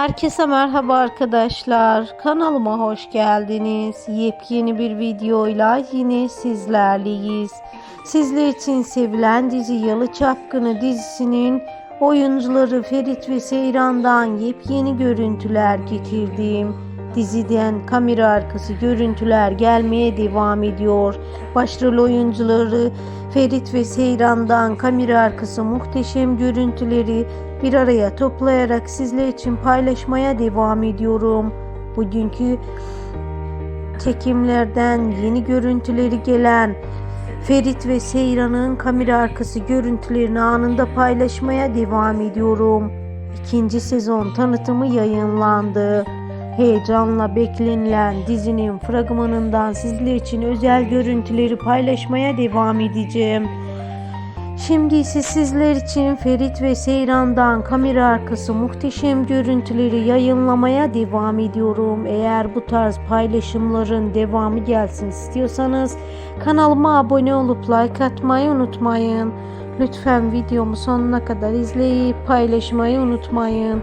Herkese merhaba arkadaşlar. Kanalıma hoş geldiniz. Yepyeni bir videoyla yine sizlerleyiz. Sizler için sevilen dizi Yalı Çapkını dizisinin oyuncuları Ferit ve Seyran'dan yepyeni görüntüler getirdim. Diziden kamera arkası görüntüler gelmeye devam ediyor. Başrol oyuncuları Ferit ve Seyran'dan kamera arkası muhteşem görüntüleri bir araya toplayarak sizler için paylaşmaya devam ediyorum. Bugünkü çekimlerden yeni görüntüleri gelen Ferit ve Seyran'ın kamera arkası görüntülerini anında paylaşmaya devam ediyorum. İkinci sezon tanıtımı yayınlandı. Heyecanla beklenilen dizinin fragmanından sizler için özel görüntüleri paylaşmaya devam edeceğim. Şimdi ise sizler için Ferit ve Seyran'dan kamera arkası muhteşem görüntüleri yayınlamaya devam ediyorum. Eğer bu tarz paylaşımların devamı gelsin istiyorsanız kanalıma abone olup like atmayı unutmayın. Lütfen videomu sonuna kadar izleyip paylaşmayı unutmayın.